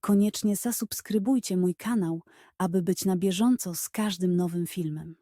koniecznie zasubskrybujcie mój kanał, aby być na bieżąco z każdym nowym filmem.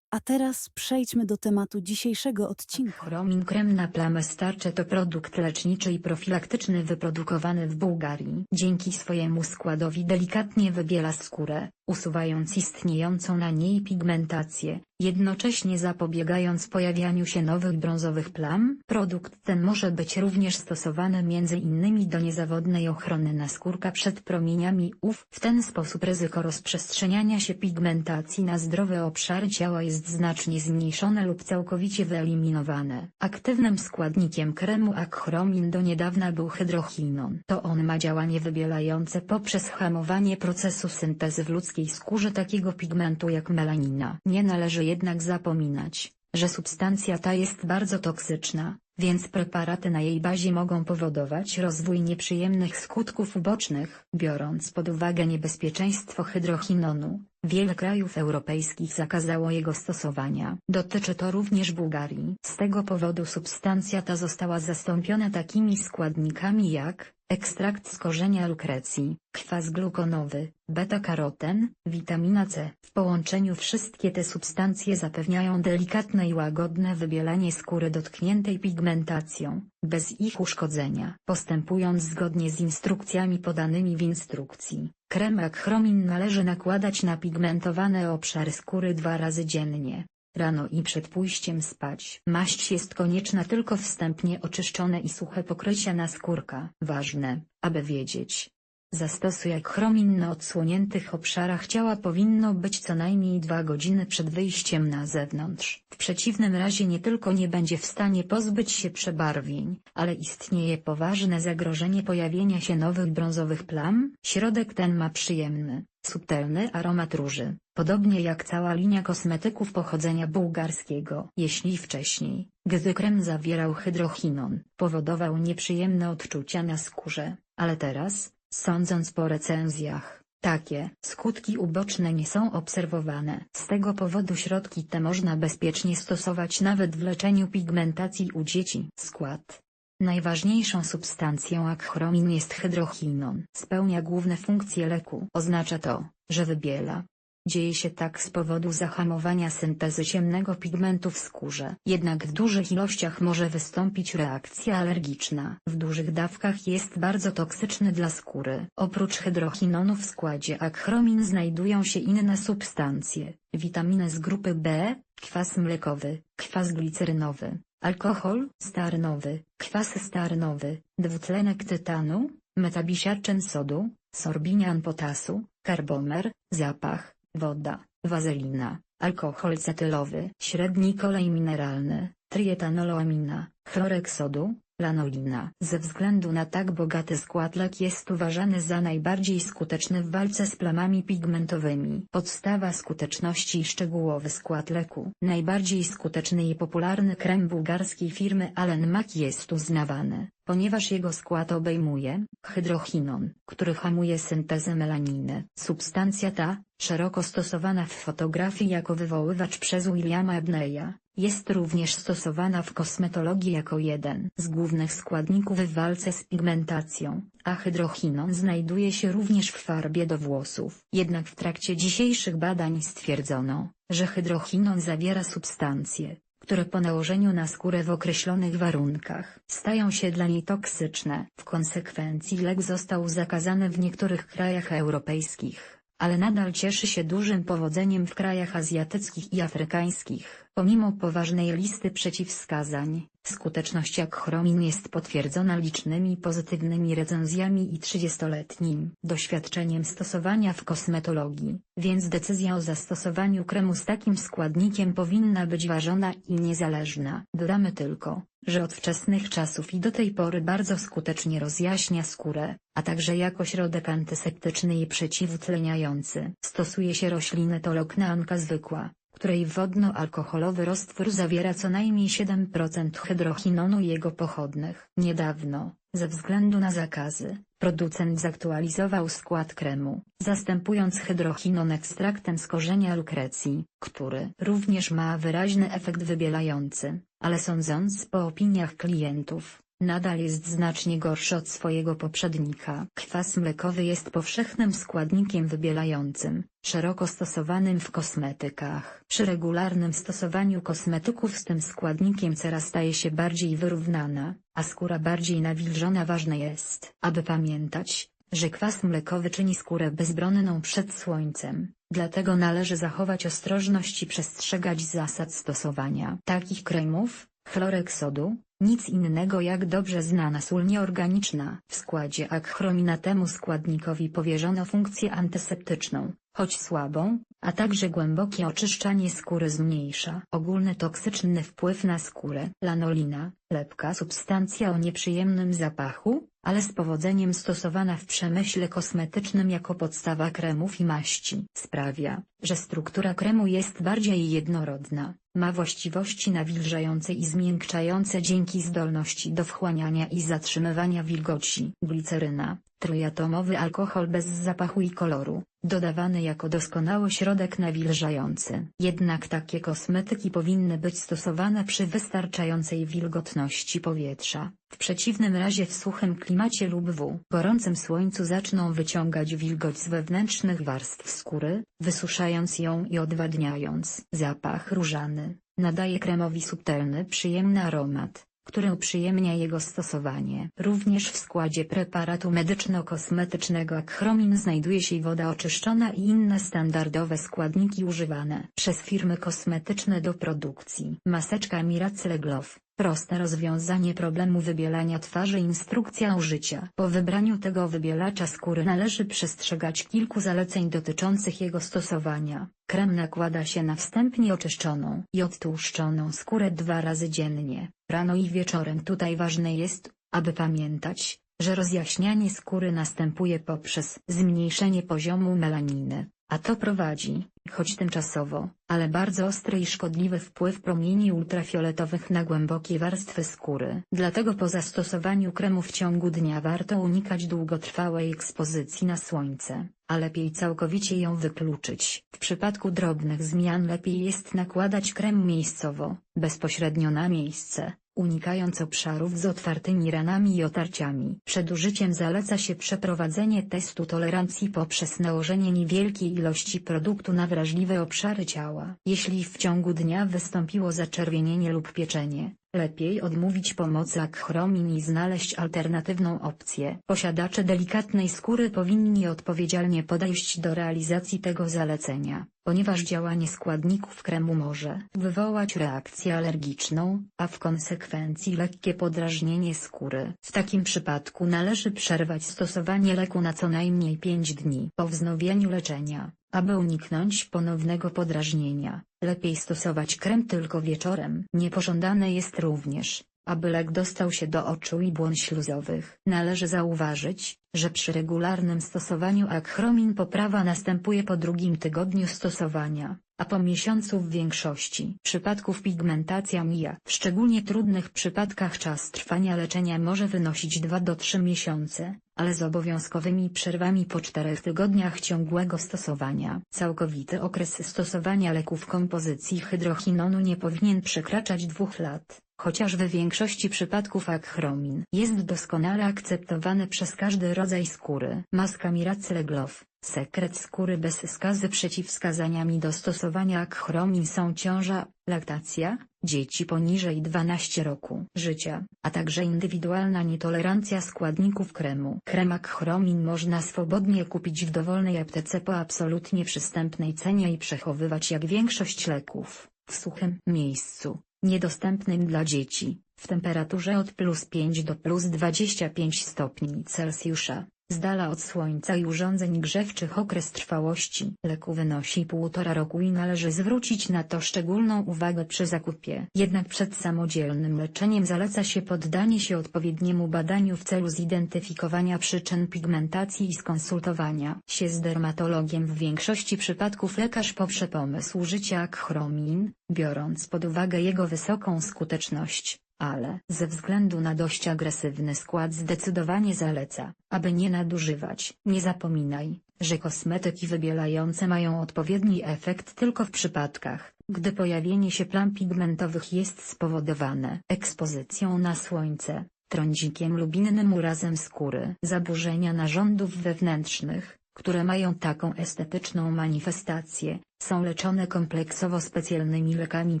A teraz przejdźmy do tematu dzisiejszego odcinka. Chromin krem na plamę starcze to produkt leczniczy i profilaktyczny wyprodukowany w Bułgarii. Dzięki swojemu składowi delikatnie wybiela skórę, usuwając istniejącą na niej pigmentację, jednocześnie zapobiegając pojawianiu się nowych brązowych plam. Produkt ten może być również stosowany m.in. do niezawodnej ochrony naskórka przed promieniami UV. W ten sposób ryzyko rozprzestrzeniania się pigmentacji na zdrowe obszary ciała jest znacznie zmniejszone lub całkowicie wyeliminowane. Aktywnym składnikiem kremu akchromin do niedawna był hydrochinon. To on ma działanie wybielające poprzez hamowanie procesu syntezy w ludzkiej skórze takiego pigmentu jak melanina. Nie należy jednak zapominać, że substancja ta jest bardzo toksyczna, więc preparaty na jej bazie mogą powodować rozwój nieprzyjemnych skutków ubocznych. Biorąc pod uwagę niebezpieczeństwo hydrochinonu, wiele krajów europejskich zakazało jego stosowania. Dotyczy to również Bułgarii. Z tego powodu substancja ta została zastąpiona takimi składnikami jak ekstrakt z korzenia lukrecji, kwas glukonowy, beta-karoten, witamina C. W połączeniu wszystkie te substancje zapewniają delikatne i łagodne wybielanie skóry dotkniętej pigmentacją, bez ich uszkodzenia. Postępując zgodnie z instrukcjami podanymi w instrukcji, krem akchromin należy nakładać na pigmentowany obszar skóry dwa razy dziennie. Rano i przed pójściem spać. Maść jest konieczna tylko wstępnie oczyszczone i suche pokrycia naskórka. Ważne, aby wiedzieć. Zastosuj akchromin na odsłoniętych obszarach ciała powinno być co najmniej 2 godziny przed wyjściem na zewnątrz. W przeciwnym razie nie tylko nie będzie w stanie pozbyć się przebarwień, ale istnieje poważne zagrożenie pojawienia się nowych brązowych plam. Środek ten ma przyjemny, subtelny aromat róży, podobnie jak cała linia kosmetyków pochodzenia bułgarskiego. Jeśli wcześniej, gdy krem zawierał hydrochinon, powodował nieprzyjemne odczucia na skórze, ale teraz, Sądząc po recenzjach, takie skutki uboczne nie są obserwowane. Z tego powodu środki te można bezpiecznie stosować nawet w leczeniu pigmentacji u dzieci. Skład Najważniejszą substancją akchromin jest hydrochinon. Spełnia główne funkcje leku. Oznacza to, że wybiela, Dzieje się tak z powodu zahamowania syntezy ciemnego pigmentu w skórze. Jednak w dużych ilościach może wystąpić reakcja alergiczna. W dużych dawkach jest bardzo toksyczny dla skóry. Oprócz hydrochinonu w składzie akchromin znajdują się inne substancje, witaminy z grupy B, kwas mlekowy, kwas glicerynowy, alkohol starynowy, kwas starynowy, dwutlenek tytanu, metabisiarczyn sodu, sorbinian potasu, karbomer, zapach, woda, wazelina, alkohol cetylowy, średni kolej mineralny, trietanoloamina, chlorek sodu, lanolina. Ze względu na tak bogaty skład lek jest uważany za najbardziej skuteczny w walce z plamami pigmentowymi. Podstawa skuteczności i szczegółowy skład leku. Najbardziej skuteczny i popularny krem bułgarskiej firmy Allen Mac jest uznawany, ponieważ jego skład obejmuje hydrochinon, który hamuje syntezę melaniny. Substancja ta, szeroko stosowana w fotografii jako wywoływacz przez Williama Ebneya, jest również stosowana w kosmetologii jako jeden z głównych składników w walce z pigmentacją, a hydrochinon znajduje się również w farbie do włosów. Jednak w trakcie dzisiejszych badań stwierdzono, że hydrochinon zawiera substancje, które po nałożeniu na skórę w określonych warunkach stają się dla niej toksyczne. W konsekwencji lek został zakazany w niektórych krajach europejskich, ale nadal cieszy się dużym powodzeniem w krajach azjatyckich i afrykańskich. Pomimo poważnej listy przeciwwskazań, skuteczność akchromin jest potwierdzona licznymi pozytywnymi recenzjami i 30-letnim doświadczeniem stosowania w kosmetologii, więc decyzja o zastosowaniu kremu z takim składnikiem powinna być ważona i niezależna. Dodamy tylko, że od wczesnych czasów i do tej pory bardzo skutecznie rozjaśnia skórę, a także jako środek antyseptyczny i przeciwutleniający. Stosuje się roślinę tolokneanka zwykła, której wodno-alkoholowy roztwór zawiera co najmniej 7% hydrochinonu i jego pochodnych. Niedawno, ze względu na zakazy, producent zaktualizował skład kremu, zastępując hydrochinon ekstraktem z korzenia lukrecji, który również ma wyraźny efekt wybielający, ale sądząc po opiniach klientów, nadal jest znacznie gorszy od swojego poprzednika. Kwas mlekowy jest powszechnym składnikiem wybielającym, szeroko stosowanym w kosmetykach. Przy regularnym stosowaniu kosmetyków z tym składnikiem cera staje się bardziej wyrównana, a skóra bardziej nawilżona. Ważne jest, aby pamiętać, że kwas mlekowy czyni skórę bezbronną przed słońcem, dlatego należy zachować ostrożność i przestrzegać zasad stosowania takich kremów, chlorek sodu, nic innego jak dobrze znana sól nieorganiczna. W składzie akchromina temu składnikowi powierzono funkcję antyseptyczną, choć słabą, a także głębokie oczyszczanie skóry zmniejsza. Ogólny toksyczny wpływ na skórę. Lanolina, lepka substancja o nieprzyjemnym zapachu, ale z powodzeniem stosowana w przemyśle kosmetycznym jako podstawa kremów i maści. Sprawia, że struktura kremu jest bardziej jednorodna, ma właściwości nawilżające i zmiękczające dzięki zdolności do wchłaniania i zatrzymywania wilgoci. Gliceryna, trójatomowy alkohol bez zapachu i koloru, dodawany jako doskonały środek nawilżający. Jednak takie kosmetyki powinny być stosowane przy wystarczającej wilgotności powietrza, w przeciwnym razie w suchym klimacie lub w gorącym słońcu zaczną wyciągać wilgoć z wewnętrznych warstw skóry, wysuszając ją i odwadniając. Zapach różany, nadaje kremowi subtelny przyjemny aromat który uprzyjemnia jego stosowanie. Również w składzie preparatu medyczno-kosmetycznego Akchromin znajduje się woda oczyszczona i inne standardowe składniki używane przez firmy kosmetyczne do produkcji. Maseczka Miracle Glow. Proste rozwiązanie problemu wybielania twarzy Instrukcja użycia Po wybraniu tego wybielacza skóry należy przestrzegać kilku zaleceń dotyczących jego stosowania. Krem nakłada się na wstępnie oczyszczoną i odtłuszczoną skórę dwa razy dziennie, rano i wieczorem. Tutaj ważne jest, aby pamiętać, że rozjaśnianie skóry następuje poprzez zmniejszenie poziomu melaniny, a to prowadzi, choć tymczasowo, ale bardzo ostry i szkodliwy wpływ promieni ultrafioletowych na głębokie warstwy skóry. Dlatego po zastosowaniu kremu w ciągu dnia warto unikać długotrwałej ekspozycji na słońce, a lepiej całkowicie ją wykluczyć. W przypadku drobnych zmian lepiej jest nakładać krem miejscowo, bezpośrednio na miejsce, unikając obszarów z otwartymi ranami i otarciami. Przed użyciem zaleca się przeprowadzenie testu tolerancji poprzez nałożenie niewielkiej ilości produktu na wrażliwe obszary ciała. Jeśli w ciągu dnia wystąpiło zaczerwienienie lub pieczenie, lepiej odmówić pomocy akchromin i znaleźć alternatywną opcję. Posiadacze delikatnej skóry powinni odpowiedzialnie podejść do realizacji tego zalecenia, ponieważ działanie składników kremu może wywołać reakcję alergiczną, a w konsekwencji lekkie podrażnienie skóry. W takim przypadku należy przerwać stosowanie leku na co najmniej 5 dni. Po wznowieniu leczenia, aby uniknąć ponownego podrażnienia, lepiej stosować krem tylko wieczorem. Niepożądane jest również, aby lek dostał się do oczu i błon śluzowych. Należy zauważyć, że przy regularnym stosowaniu akchromin poprawa następuje po drugim tygodniu stosowania, a po miesiącu w większości przypadków pigmentacja mija. W szczególnie trudnych przypadkach czas trwania leczenia może wynosić 2 do 3 miesiące, ale z obowiązkowymi przerwami po 4 tygodniach ciągłego stosowania. Całkowity okres stosowania leków kompozycji hydrochinonu nie powinien przekraczać 2 lat chociaż w większości przypadków akchromin jest doskonale akceptowany przez każdy rodzaj skóry. Maska Miracle Glow, sekret skóry bez skazy Przeciwwskazaniami do stosowania akchromin są ciąża, laktacja, dzieci poniżej 12 roku życia, a także indywidualna nietolerancja składników kremu. Krem akchromin można swobodnie kupić w dowolnej aptece po absolutnie przystępnej cenie i przechowywać jak większość leków, w suchym miejscu niedostępnym dla dzieci, w temperaturze od plus 5 do plus 25 stopni Celsjusza. Z dala od słońca i urządzeń grzewczych okres trwałości leku wynosi półtora roku i należy zwrócić na to szczególną uwagę przy zakupie. Jednak przed samodzielnym leczeniem zaleca się poddanie się odpowiedniemu badaniu w celu zidentyfikowania przyczyn pigmentacji i skonsultowania się z dermatologiem. W większości przypadków lekarz poprze pomysł życia akchromin, biorąc pod uwagę jego wysoką skuteczność ale ze względu na dość agresywny skład zdecydowanie zaleca, aby nie nadużywać. Nie zapominaj, że kosmetyki wybielające mają odpowiedni efekt tylko w przypadkach, gdy pojawienie się plam pigmentowych jest spowodowane ekspozycją na słońce, trądzikiem lub innym urazem skóry. Zaburzenia narządów wewnętrznych, które mają taką estetyczną manifestację, są leczone kompleksowo specjalnymi lekami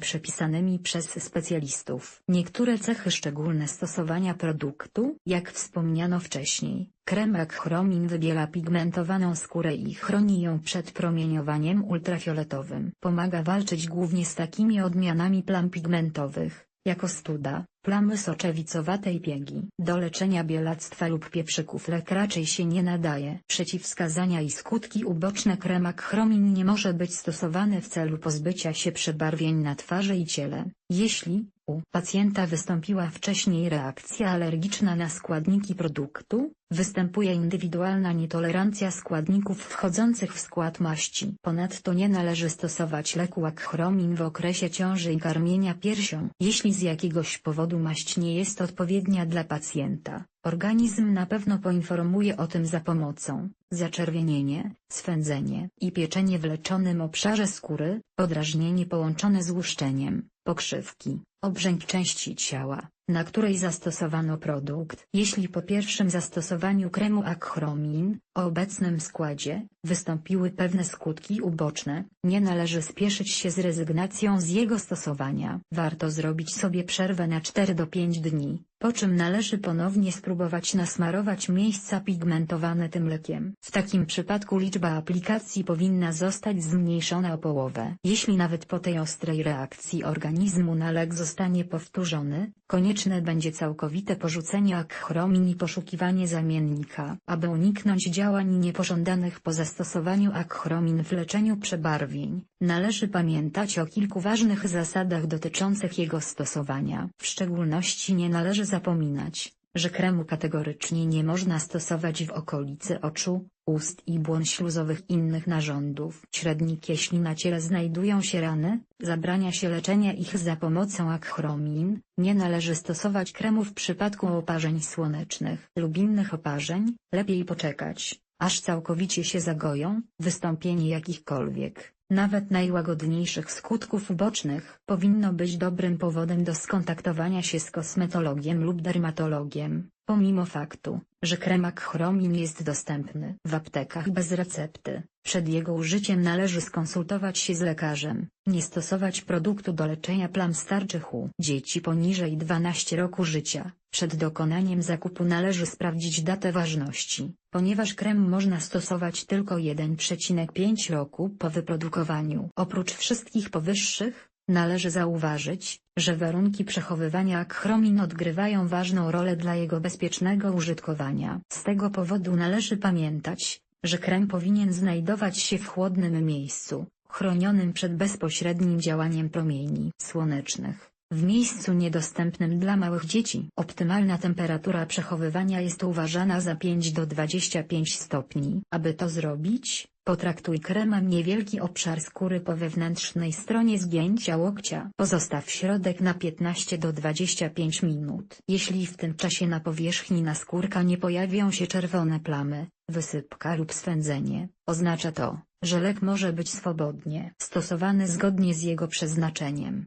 przepisanymi przez specjalistów. Niektóre cechy szczególne stosowania produktu, jak wspomniano wcześniej, krem akchromin wybiela pigmentowaną skórę i chroni ją przed promieniowaniem ultrafioletowym. Pomaga walczyć głównie z takimi odmianami plam pigmentowych, jako studa, plamy soczewicowatej piegi. Do leczenia bielactwa lub pieprzyków lek raczej się nie nadaje. Przeciwwskazania i skutki uboczne kremak chromin nie może być stosowany w celu pozbycia się przebarwień na twarzy i ciele. Jeśli u pacjenta wystąpiła wcześniej reakcja alergiczna na składniki produktu, występuje indywidualna nietolerancja składników wchodzących w skład maści. Ponadto nie należy stosować leku akchromin w okresie ciąży i karmienia piersią. Jeśli z jakiegoś powodu maść nie jest odpowiednia dla pacjenta, organizm na pewno poinformuje o tym za pomocą zaczerwienienie, swędzenie i pieczenie w leczonym obszarze skóry, podrażnienie połączone z łuszczeniem, pokrzywki, obrzęk części ciała, na której zastosowano produkt. Jeśli po pierwszym zastosowaniu kremu akchromin, o obecnym składzie, wystąpiły pewne skutki uboczne, nie należy spieszyć się z rezygnacją z jego stosowania. Warto zrobić sobie przerwę na 4 do 5 dni, po czym należy ponownie spróbować nasmarować miejsca pigmentowane tym lekiem. W takim przypadku liczba aplikacji powinna zostać zmniejszona o połowę. Jeśli nawet po tej ostrej reakcji organizmu na lek zostanie powtórzony, konieczne będzie całkowite porzucenie akchromin i poszukiwanie zamiennika. Aby uniknąć działań niepożądanych po zastosowaniu akchromin w leczeniu przebarwień, należy pamiętać o kilku ważnych zasadach dotyczących jego stosowania. W szczególności nie należy zapominać, że kremu kategorycznie nie można stosować w okolicy oczu, ust i błon śluzowych innych narządów. Średnik jeśli na ciele znajdują się rany, zabrania się leczenia ich za pomocą akchromin, nie należy stosować kremu w przypadku oparzeń słonecznych lub innych oparzeń, lepiej poczekać, aż całkowicie się zagoją, wystąpienie jakichkolwiek, nawet najłagodniejszych skutków ubocznych powinno być dobrym powodem do skontaktowania się z kosmetologiem lub dermatologiem, pomimo faktu, że kremak chromin jest dostępny w aptekach bez recepty. Przed jego użyciem należy skonsultować się z lekarzem, nie stosować produktu do leczenia plam starczych u dzieci poniżej 12 roku życia. Przed dokonaniem zakupu należy sprawdzić datę ważności, ponieważ krem można stosować tylko 1,5 roku po wyprodukowaniu. Oprócz wszystkich powyższych, należy zauważyć, że warunki przechowywania akchromin odgrywają ważną rolę dla jego bezpiecznego użytkowania. Z tego powodu należy pamiętać, że krem powinien znajdować się w chłodnym miejscu, chronionym przed bezpośrednim działaniem promieni słonecznych. W miejscu niedostępnym dla małych dzieci. Optymalna temperatura przechowywania jest uważana za 5 do 25 stopni. Aby to zrobić, potraktuj kremem niewielki obszar skóry po wewnętrznej stronie zgięcia łokcia. Pozostaw środek na 15 do 25 minut. Jeśli w tym czasie na powierzchni naskórka nie pojawią się czerwone plamy, wysypka lub swędzenie, oznacza to, że lek może być swobodnie stosowany zgodnie z jego przeznaczeniem.